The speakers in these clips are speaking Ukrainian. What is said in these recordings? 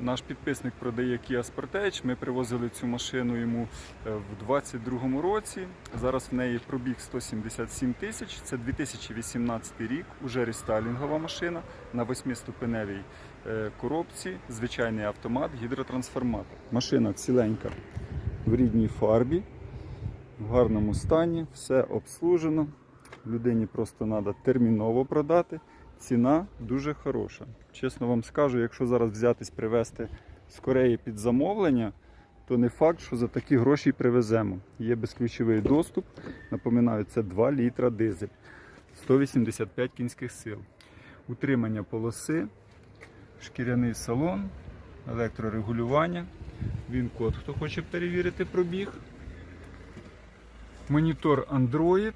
Наш підписник продає Kia Sportage. Ми привозили цю машину йому е, в 22-му році. Зараз в неї пробіг 177 тисяч. Це 2018 рік. Уже рестайлінгова машина на 8-ступеневій е, коробці, звичайний автомат, гідротрансформатор. Машина ціленька в рідній фарбі, в гарному стані, все обслужено. Людині просто треба терміново продати. Ціна дуже хороша. Чесно вам скажу, якщо зараз взятись привезти з Кореї під замовлення, то не факт, що за такі гроші привеземо. Є безключовий доступ. Напоминаю, це 2 літра дизель, 185 кінських сил. Утримання полоси, шкіряний салон, електрорегулювання. Він код, хто хоче перевірити пробіг. Монітор Android,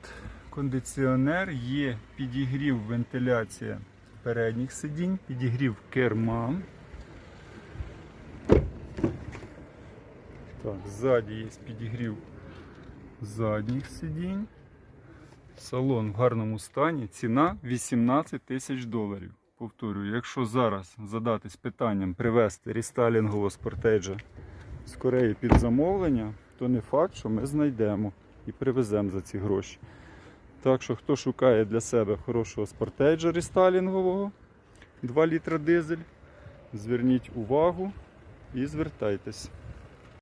кондиціонер, є підігрів, вентиляція передніх сидінь, підігрів керма. Так, ззаді є підігрів задніх сидінь. Салон в гарному стані. Ціна 18 тисяч доларів. Повторюю, якщо зараз задатись питанням привезти рестайлінгового спортеджа з Кореї під замовлення, то не факт, що ми знайдемо і привеземо за ці гроші. Так що, хто шукає для себе хорошого спортеджа рестайлінгового, 2 літра дизель, зверніть увагу і звертайтесь.